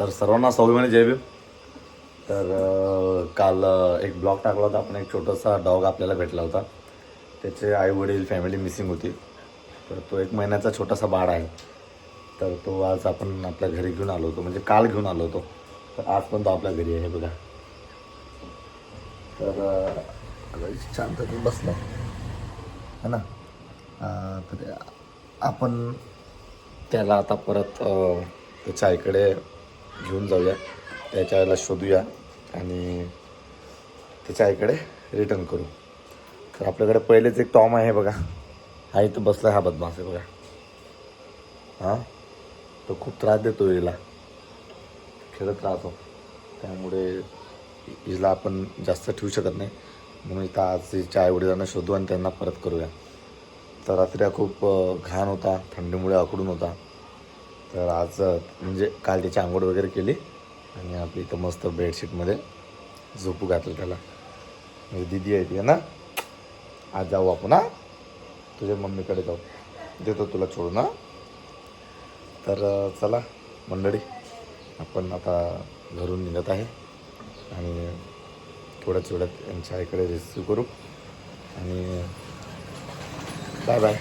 तर सर्वांना स्वाभिमानी जय भीम. तर काल एक ब्लॉग टाकला होता. आपण एक छोटासा डॉग आपल्याला भेटला होता. त्याचे आई वडील फॅमिली मिसिंग होती. तर तो एक महिन्याचा छोटासा बाळ आहे. तर तो आज आपण आपल्या घरी घेऊन आलो होतो. म्हणजे काल घेऊन आलो होतो. तर आज पण तो आपल्या घरी आहे. बघा. तर अं, शांत बसला है ना? तर आपण त्याला आता परत त्याच्या आईकडे घेऊन जाऊया. त्याच्या आईला शोधूया आणि त्याच्या आईकडे रिटर्न करू. तर आपल्याकडे पहिलेच एक टॉम आहे बघा. हा इथं बसला हा बदमाश आहे बघा. हां? तो खूप त्रास देतो हिला. खेळत राहतो. त्यामुळे हिला आपण जास्त ठेवू शकत नाही. म्हणून इथं आज तिच्या आईवडिलांना शोधू आणि त्यांना परत करूया. तर रात्री हा खूप घाण होता. थंडीमुळे आकडून होता. तर आज म्हणजे काल त्याची आंघोळ वगैरे केली आणि आपली इथं मस्त बेडशीटमध्ये झोपू घातलं त्याला. म्हणजे दिदी आहे ती ना? आज जाऊ आपण हा? तुझ्या मम्मीकडे जाऊ. देतो तुला सोडून ना तर चला मंडळी आपण आता घरून निघत आहे आणि थोड्याच वेळात यांच्या आईकडे रिसिव्ह करू आणि बाय बाय